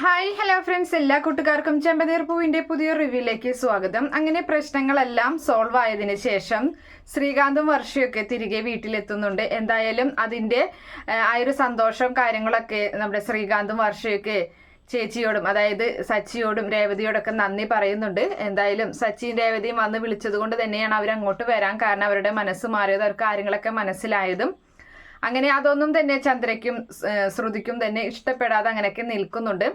Hi hello friends. എല്ലാ കൂട്ടുകാർക്കും ചെമ്പനീർ പുതിയ റിവ്യൂയിലേക്ക് സ്വാഗതം. അങ്ങനെ പ്രശ്നങ്ങളെല്ലാം സോൾവ് ആയതിന് ശേഷം ശ്രീകാന്തും വർഷയൊക്കെ തിരികെ വീട്ടിലെത്തുന്നുണ്ട്. എന്തായാലും അതിന്റെ ആ, ഒരു സന്തോഷവും കാര്യങ്ങളൊക്കെ നമ്മുടെ ശ്രീകാന്തും വർഷയൊക്കെ ചേച്ചിയോടും അതായത് സച്ചിയോടും രേവതിയോടൊക്കെ നന്ദി പറയുന്നുണ്ട്. എന്തായാലും സച്ചിയും രേവതിയും വന്ന് വിളിച്ചത് കൊണ്ട് തന്നെയാണ് അവർ അങ്ങോട്ട് വരാൻ കാരണം അവരുടെ മനസ്സ് മാറിയത് അവർക്ക് കാര്യങ്ങളൊക്കെ മനസ്സിലായതും. അങ്ങനെ അതൊന്നും തന്നെ ചന്ദ്രയ്ക്കും ശ്രുതിക്കും തന്നെ ഇഷ്ടപ്പെടാതെ അങ്ങനെയൊക്കെ നിൽക്കുന്നുണ്ട്.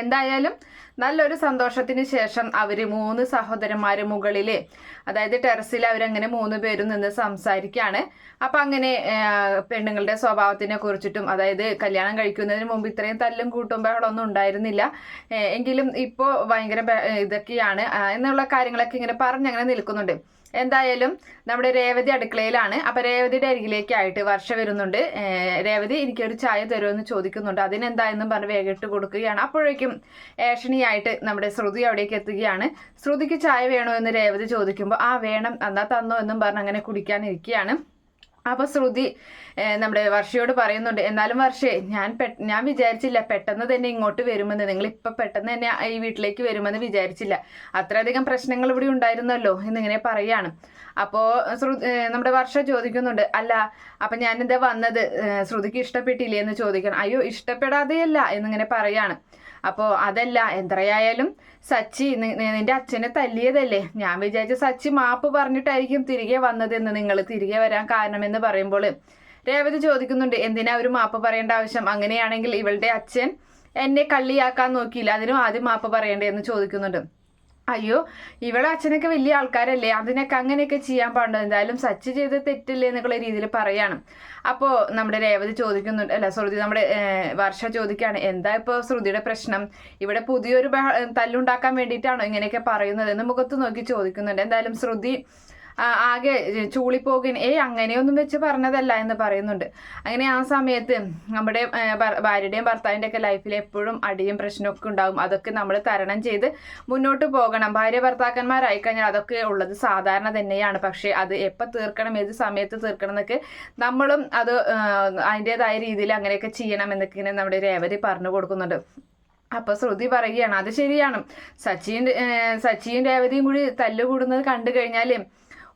എന്തായാലും നല്ലൊരു സന്തോഷത്തിന് ശേഷം അവർ മൂന്ന് സഹോദരന്മാർ മുകളിൽ അതായത് ടെറസിൽ അവരങ്ങനെ മൂന്ന് പേരും നിന്ന് സംസാരിക്കുകയാണ് അപ്പം അങ്ങനെ പെണ്ണുങ്ങളുടെ സ്വഭാവത്തിനെ കുറിച്ചിട്ടും അതായത് കല്യാണം കഴിക്കുന്നതിന് മുമ്പ് ഇത്രയും തല്ലും കൂട്ടും ഉണ്ടായിരുന്നില്ല. എങ്കിലും ഇപ്പോൾ ഭയങ്കര ഇതൊക്കെയാണ് എന്നുള്ള കാര്യങ്ങളൊക്കെ ഇങ്ങനെ പറഞ്ഞങ്ങനെ നിൽക്കുന്നുണ്ട്. എന്തായാലും നമ്മുടെ രേവതി അടുക്കളയിലാണ്. അപ്പൊ രേവതിയുടെ അരികിലേക്കായിട്ട് വർഷ വരുന്നുണ്ട്. രേവതി എനിക്കൊരു ചായ തരുമെന്ന് ചോദിക്കുന്നുണ്ട്. അതിനെന്തായെന്നും പറഞ്ഞ് വേഗിട്ട് കൊടുക്കുകയാണ്. അപ്പോഴേക്കും ഏഷണിയായിട്ട് നമ്മുടെ ശ്രുതി അവിടേക്ക് എത്തുകയാണ്. ശ്രുതിക്ക് ചായ വേണോ എന്ന് രേവതി ചോദിക്കുമ്പോൾ ആ വേണം എന്നാ തന്നോ എന്നും പറഞ്ഞ് അങ്ങനെ കുടിക്കാനിരിക്കുകയാണ് അപ്പൊ ശ്രുതി നമ്മുടെ വർഷയോട് പറയുന്നുണ്ട് എന്നാലും വർഷേ ഞാൻ ഞാൻ വിചാരിച്ചില്ല പെട്ടെന്ന് തന്നെ ഇങ്ങോട്ട് വരുമെന്ന്. നിങ്ങൾ ഇപ്പൊ പെട്ടെന്ന് തന്നെ ഈ വീട്ടിലേക്ക് വരുമെന്ന് വിചാരിച്ചില്ല. അത്രയധികം പ്രശ്നങ്ങൾ ഇവിടെ ഉണ്ടായിരുന്നല്ലോ എന്നിങ്ങനെ പറയാണ്. അപ്പോ ശ്രുതി നമ്മുടെ വർഷ ചോദിക്കുന്നുണ്ട് അല്ല അപ്പൊ ഞാൻ എന്താ വന്നത് ശ്രുതിക്ക് ഇഷ്ടപ്പെട്ടില്ലേ? എന്ന് ചോദിക്കണം. അയ്യോ ഇഷ്ടപ്പെടാതെയല്ല എന്നിങ്ങനെ പറയാണ്. അപ്പോ അതല്ല എത്രയായാലും സച്ചി നിന്റെ അച്ഛനെ തല്ലിയതല്ലേ? ഞാൻ വിചാരിച്ച സച്ചി മാപ്പ് പറഞ്ഞിട്ടായിരിക്കും തിരികെ വന്നതെന്ന് നിങ്ങൾ തിരികെ വരാൻ കാരണമെന്ന് പറയുമ്പോൾ രേവതി ചോദിക്കുന്നുണ്ട് എന്തിനാ ഒരു മാപ്പ് പറയേണ്ട ആവശ്യം? അങ്ങനെയാണെങ്കിൽ ഇവളുടെ അച്ഛൻ എന്നെ കള്ളിയാക്കാൻ നോക്കിയില്ല അതിനും ആദ്യം മാപ്പ് പറയണ്ടേ എന്ന് ചോദിക്കുന്നുണ്ട്. അയ്യോ ഇവളെ അച്ഛനൊക്കെ വലിയ ആൾക്കാരല്ലേ? അതിനൊക്കെ അങ്ങനെയൊക്കെ ചെയ്യാൻ പാടുണ്ടോ? എന്തായാലും സച്ച് ചെയ്ത് തെറ്റില്ലേ എന്നുള്ള രീതിയിൽ പറയാണ്. അപ്പോൾ നമ്മുടെ രേവതി ചോദിക്കുന്നുണ്ട്. അല്ല ശ്രുതി നമ്മുടെ വർഷ ചോദിക്കുകയാണ്. എന്താ ഇപ്പോൾ ശ്രുതിയുടെ പ്രശ്നം? ഇവിടെ പുതിയൊരു തല്ലുണ്ടാക്കാൻ വേണ്ടിയിട്ടാണോ ഇങ്ങനെയൊക്കെ പറയുന്നത് എന്ന് മുഖത്ത് നോക്കി ചോദിക്കുന്നുണ്ട്. എന്തായാലും ശ്രുതി ആകെ ചൂളിപ്പോകിന് ഏയ് അങ്ങനെയൊന്നും വെച്ച് പറഞ്ഞതല്ല എന്ന് പറയുന്നുണ്ട്. അങ്ങനെ ആ സമയത്ത് നമ്മുടെ ഏ, ഭാര്യയുടെയും ഭർത്താവിന്റെ ഒക്കെ ലൈഫിൽ എപ്പോഴും അടിയും പ്രശ്നമൊക്കെ ഉണ്ടാകും. അതൊക്കെ നമ്മൾ തരണം ചെയ്ത് മുന്നോട്ട് പോകണം. ഭാര്യ ഭർത്താക്കന്മാരായി കഴിഞ്ഞാൽ അതൊക്കെ ഉള്ളത് സാധാരണ തന്നെയാണ്. പക്ഷേ അത് എപ്പോൾ തീർക്കണം ഏത് സമയത്ത് തീർക്കണം എന്നൊക്കെ നമ്മളും അത് അതിന്റെതായ രീതിയിൽ അങ്ങനെയൊക്കെ ചെയ്യണം എന്നൊക്കെ ഇങ്ങനെ നമ്മുടെ രേവതി പറഞ്ഞു കൊടുക്കുന്നുണ്ട്. അപ്പൊ ശ്രുതി പറയുകയാണ് അത് ശരിയാണ്. സച്ചിൻ സച്ചിൻ രേവതിയും കൂടി തല്ലുകൂടുന്നത് കണ്ടു കഴിഞ്ഞാൽ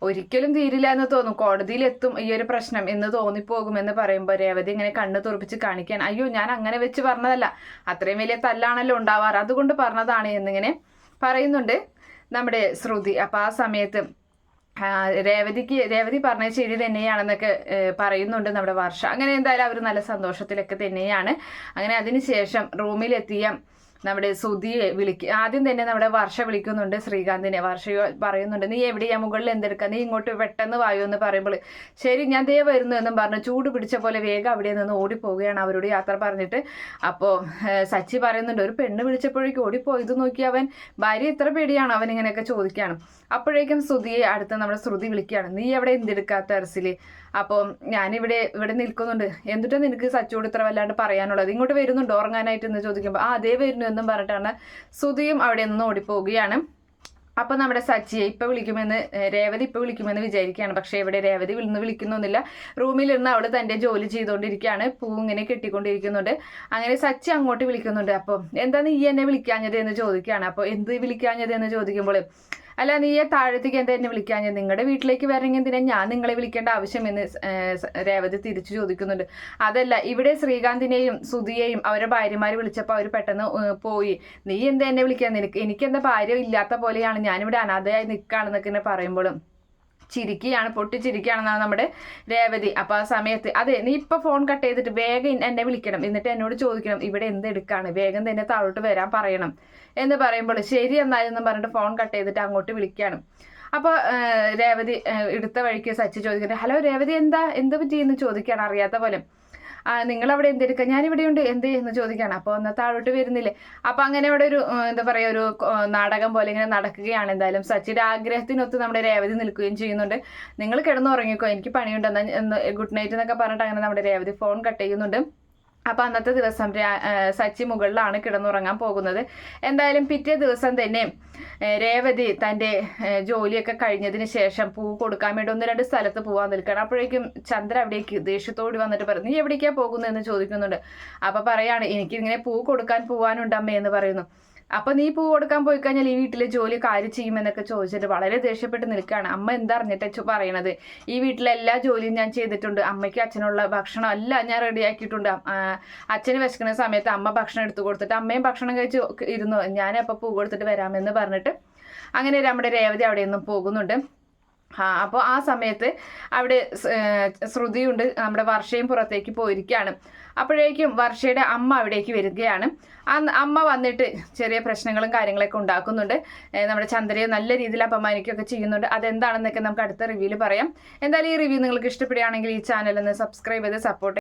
ഒരിക്കലും തീരില്ല എന്ന് തോന്നും. കോടതിയിലെത്തും ഈ ഒരു പ്രശ്നം എന്ന് തോന്നിപ്പോകുമെന്ന് പറയുമ്പോൾ രേവതി ഇങ്ങനെ കണ്ണ് തുറപ്പിച്ച് കാണിക്കാൻ അയ്യോ ഞാൻ അങ്ങനെ വെച്ച് പറഞ്ഞതല്ല. അത്രയും വലിയ തല്ലാണല്ലോ ഉണ്ടാവാറ്. അതുകൊണ്ട് പറഞ്ഞതാണ് എന്നിങ്ങനെ പറയുന്നുണ്ട് നമ്മുടെ ശ്രുതി. അപ്പം ആ സമയത്ത് രേവതിക്ക് രേവതി പറഞ്ഞ ശരി തന്നെയാണെന്നൊക്കെ പറയുന്നുണ്ട് നമ്മുടെ വർഷ. അങ്ങനെ എന്തായാലും അവർ നല്ല സന്തോഷത്തിലൊക്കെ തന്നെയാണ്. അങ്ങനെ അതിനുശേഷം റൂമിലെത്തിയ നമ്മുടെ സുധിയെ വിളിക്കുക ആദ്യം തന്നെ നമ്മുടെ വർഷ വിളിക്കുന്നുണ്ട് ശ്രീകാന്തിനെ. വർഷ പറയുന്നുണ്ട് നീ എവിടെയാ മുകളിൽ എന്തെടുക്കുക നീ ഇങ്ങോട്ട് പെട്ടെന്ന് വായു എന്ന് പറയുമ്പോൾ ശരി ഞാൻ ദേ വരുന്നു എന്നും പറഞ്ഞു ചൂട് പിടിച്ച പോലെ വേഗം അവിടെ നിന്ന് ഓടിപ്പോവുകയാണ് അവരോട് യാത്ര പറഞ്ഞിട്ട്. അപ്പോൾ സച്ചി പറയുന്നുണ്ട് ഒരു പെണ്ണ് വിളിച്ചപ്പോഴേക്കും ഓടിപ്പോയത് നോക്കി അവൻ ഭാര്യ ഇത്ര പേടിയാണ് അവൻ ഇങ്ങനെയൊക്കെ ചോദിക്കുകയാണ്. അപ്പോഴേക്കും ശ്രുതിയെ അടുത്ത് നമ്മുടെ ശ്രുതി വിളിക്കുകയാണ് നീ എവിടെ എന്തെടുക്കാത്ത ടെറസിൽ അപ്പോൾ ഞാനിവിടെ ഇവിടെ നിൽക്കുന്നുണ്ട്. എന്നിട്ട് നിനക്ക് സച്ചോട് ഇത്ര വല്ലാണ്ട് പറയാനുള്ളത്? ഇങ്ങോട്ട് വരുന്നുണ്ടോ ഉറങ്ങാനായിട്ട്? എന്ന് ചോദിക്കുമ്പോൾ ആ അതേ വരുന്നു എന്നും പറഞ്ഞിട്ടാണ് സുധിയും അവിടെ നിന്ന് ഓടിപ്പോവുകയാണ്. അപ്പോൾ നമ്മുടെ സച്ചിയെ ഇപ്പം വിളിക്കുമെന്ന് രേവതി ഇപ്പം വിളിക്കുമെന്ന് വിചാരിക്കുകയാണ്. പക്ഷേ ഇവിടെ രേവതി വിളിന്ന് വിളിക്കുന്നൊന്നുമില്ല റൂമിലിരുന്ന് അവൾ തന്റെ ജോലി ചെയ്തുകൊണ്ടിരിക്കുകയാണ് പൂ ഇങ്ങനെ കെട്ടിക്കൊണ്ടിരിക്കുന്നുണ്ട്. അങ്ങനെ സച്ചി അങ്ങോട്ട് വിളിക്കുന്നുണ്ട്. അപ്പോൾ എന്താണ് നീ എന്നെ വിളിക്കാഞ്ഞത് എന്ന് ചോദിക്കുകയാണ്. അപ്പോൾ എന്ത് വിളിക്കാഞ്ഞത് എന്ന് ചോദിക്കുമ്പോൾ അല്ല നീ താഴത്തേക്ക് എന്താ എന്നെ വിളിക്കാൻ ഞാൻ നിങ്ങളുടെ വീട്ടിലേക്ക് വരണമെങ്കിൽ എന്തിനാ ഞാൻ നിങ്ങളെ വിളിക്കേണ്ട ആവശ്യം എന്ന് രേവതി തിരിച്ചു ചോദിക്കുന്നുണ്ട്. അതല്ല ഇവിടെ ശ്രീകാന്തിനെയും സുധിയെയും അവരുടെ ഭാര്യമാർ വിളിച്ചപ്പോൾ അവർ പെട്ടെന്ന് പോയി. നീ എന്താ എന്നെ വിളിക്കാൻ നിനക്ക് എനിക്കെന്താ ഭാര്യ ഇല്ലാത്ത പോലെയാണ് ഞാനിവിടെ അനാഥയായി നിൽക്കുകയാണെന്നൊക്കെ പറയുമ്പോഴും. ചിരിക്കുകയാണ് പൊട്ടിച്ചിരിക്കുകയാണെന്നാണ് നമ്മുടെ രേവതി. അപ്പോൾ ആ സമയത്ത് അതെ നീ ഇപ്പോൾ ഫോൺ കട്ട് ചെയ്തിട്ട് വേഗം എന്നെ വിളിക്കണം. എന്നിട്ട് എന്നോട് ചോദിക്കണം ഇവിടെ എന്ത് എടുക്കാണ്? വേഗം തന്നെ താഴോട്ട് വരാൻ പറയണം. എന്ന് പറയുമ്പോൾ ശരി എന്നായിരുന്നു പറഞ്ഞിട്ട് ഫോൺ കട്ട് ചെയ്തിട്ട് അങ്ങോട്ട് വിളിക്കുകയാണ്. അപ്പോൾ രേവതി എടുത്ത വഴിക്ക് സച്ചി ചോദിക്കുന്നത് ഹലോ രേവതി എന്താ എന്ത് പറ്റിയെന്ന് ചോദിക്കുകയാണ് അറിയാത്ത പോലെ. നിങ്ങൾ അവിടെ എന്തെടുക്കുക ഞാൻ ഇവിടെ ഉണ്ട് എന്ത് എന്ന് ചോദിക്കുകയാണ് അപ്പോൾ ഒന്ന് താഴോട്ട് വരുന്നില്ലേ? അപ്പോൾ അങ്ങനെ അവിടെ ഒരു എന്താ പറയുക ഒരു നാടകം പോലെ ഇങ്ങനെ നടക്കുകയാണ് എന്തായാലും. സച്ചിന്റെ ആഗ്രഹത്തിനൊത്ത് നമ്മുടെ രേവതി നിൽക്കുകയും ചെയ്യുന്നുണ്ട്. നിങ്ങൾ കിടന്നുറങ്ങിക്കോ എനിക്ക് പണിയുണ്ട്. എന്നാൽ ഗുഡ് നൈറ്റ് എന്നൊക്കെ പറഞ്ഞിട്ട് അങ്ങനെ നമ്മുടെ രേവതി ഫോൺ കട്ട് ചെയ്യുന്നുണ്ട്. അപ്പോൾ അന്നത്തെ ദിവസം സച്ചി മുകളിലാണ് കിടന്നുറങ്ങാൻ പോകുന്നത്. എന്തായാലും പിറ്റേ ദിവസം തന്നെ രേവതി തന്റെ ജോലിയൊക്കെ കഴിഞ്ഞതിന് ശേഷം പൂ കൊടുക്കാൻ വേണ്ടി ഒന്ന് രണ്ട് സ്ഥലത്ത് പോകാൻ നിൽക്കണം. അപ്പോഴേക്കും ചന്ദ്ര അവിടേക്ക് ദേഷ്യത്തോട് വന്നിട്ട് പറഞ്ഞു നീ എവിടേക്കാണ് പോകുന്നതെന്ന് ചോദിക്കുന്നുണ്ട്. അപ്പോൾ പറയാണ് എനിക്കിങ്ങനെ പൂ കൊടുക്കാൻ പോകാനുണ്ട് അമ്മേ എന്ന് പറയുന്നു. അപ്പൊ നീ പൂ കൊടുക്കാൻ പോയി കഴിഞ്ഞാൽ ഈ വീട്ടിലെ ജോലി കാര്യം ചെയ്യുമെന്നൊക്കെ ചോദിച്ചിട്ട് വളരെ ദേഷ്യപ്പെട്ട് നിൽക്കുകയാണ്. അമ്മ എന്താ അറിഞ്ഞിട്ട് പറയണത്? ഈ വീട്ടിലെ എല്ലാ ജോലിയും ഞാൻ ചെയ്തിട്ടുണ്ട്. അമ്മയ്ക്ക് അച്ഛനുള്ള ഭക്ഷണം എല്ലാം ഞാൻ റെഡിയാക്കിയിട്ടുണ്ട് അച്ഛന് വിശക്കുന്ന സമയത്ത് അമ്മ ഭക്ഷണം എടുത്തു കൊടുത്തിട്ട് അമ്മയും ഭക്ഷണം കഴിച്ച് ഇരുന്നു. ഞാൻ അപ്പോൾ പൂ കൊടുത്തിട്ട് വരാമെന്ന് പറഞ്ഞിട്ട് അങ്ങനെ നമ്മുടെ രേവതി അവിടെ നിന്നും പോകുന്നുണ്ട്. ആ അപ്പോൾ ആ സമയത്ത് അവിടെ ശ്രുതിയുണ്ട്. നമ്മുടെ വർഷയും പുറത്തേക്ക് പോയിരിക്കുകയാണ് അപ്പോഴേക്കും വർഷയുടെ അമ്മ അവിടേക്ക് വരികയാണ്. അമ്മ വന്നിട്ട് ചെറിയ പ്രശ്നങ്ങളും കാര്യങ്ങളൊക്കെ ഉണ്ടാക്കുന്നുണ്ട്. നമ്മുടെ ചന്ദ്രയെ നല്ല രീതിയിൽ അപമാനിക്കുകയൊക്കെ ചെയ്യുന്നുണ്ട്. അതെന്താണെന്നൊക്കെ നമുക്ക് അടുത്ത റിവ്യൂവിൽ പറയാം. എന്തായാലും ഈ റിവ്യൂ നിങ്ങൾക്ക് ഇഷ്ടപ്പെടുകയാണെങ്കിൽ ഈ ചാനൽ ഒന്ന് സബ്സ്ക്രൈബ് ചെയ്ത് സപ്പോർട്ട്